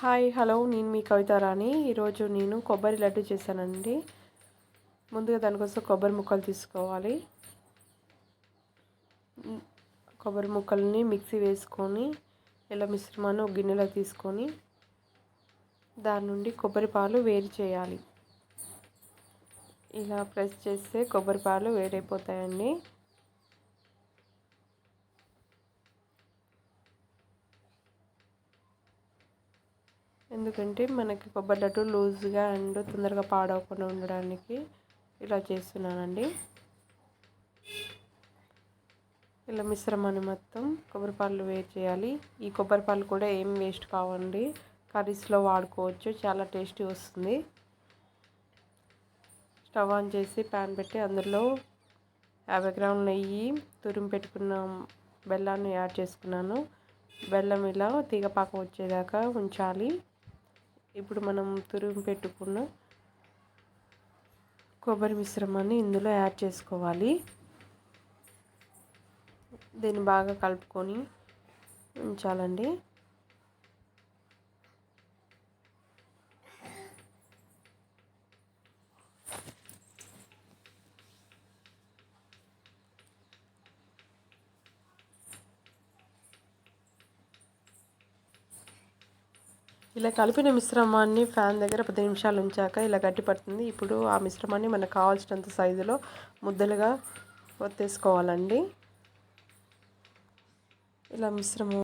Hi hello నేను మీ కవిత రాణి. ఈరోజు నేను కొబ్బరి లడ్డు చేశానండి. ముందుగా దానికోసం కొబ్బరి ముక్కలు తీసుకోవాలి. కొబ్బరి ముక్కల్ని మిక్సీ వేసుకొని ఇలా మిశ్రమాన్ని ఒక గిన్నెలో తీసుకొని దాని నుండి కొబ్బరి పాలు వేరు చేయాలి. ఇలా ప్రెస్ చేస్తే కొబ్బరి పాలు వేరైపోతాయండి ఎందుకంటే మనకి కొబ్బరి లడ్డు లూజ్గా అండ్ తొందరగా పాడవకుండా ఉండడానికి ఇలా చేస్తున్నానండి. ఇలా మిశ్రమాన్ని మొత్తం కొబ్బరి పాలు వేడి చేయాలి. ఈ కొబ్బరి పాలు కూడా ఏం వేస్ట్ కావండి. కర్రీస్లో వాడుకోవచ్చు చాలా టేస్టీ వస్తుంది. స్టవ్ ఆన్ చేసి ప్యాన్ పెట్టి అందులో యాభై గ్రాముల నెయ్యి తురిమి పెట్టుకున్న బెల్లాన్ని యాడ్ చేసుకున్నాను. బెల్లం ఇలా తీగపాకం వచ్చేదాకా ఉంచాలి. ఇప్పుడు మనం తురుము పెట్టుకున్న కొబ్బరి మిశ్రమాన్ని ఇందులో యాడ్ చేసుకోవాలి. దీన్ని బాగా కలుపుకొని ఉంచాలండి. ఇలా కలిపిన మిశ్రమాన్ని ఫ్యాన్ దగ్గర పది నిమిషాలు ఉంచాక ఇలా గట్టి పడుతుంది. ఇప్పుడు ఆ మిశ్రమాన్ని మనకు కావాల్సినంత సైజులో ముద్దలుగా ఒత్తేసుకోవాలండి. ఇలా మిశ్రమం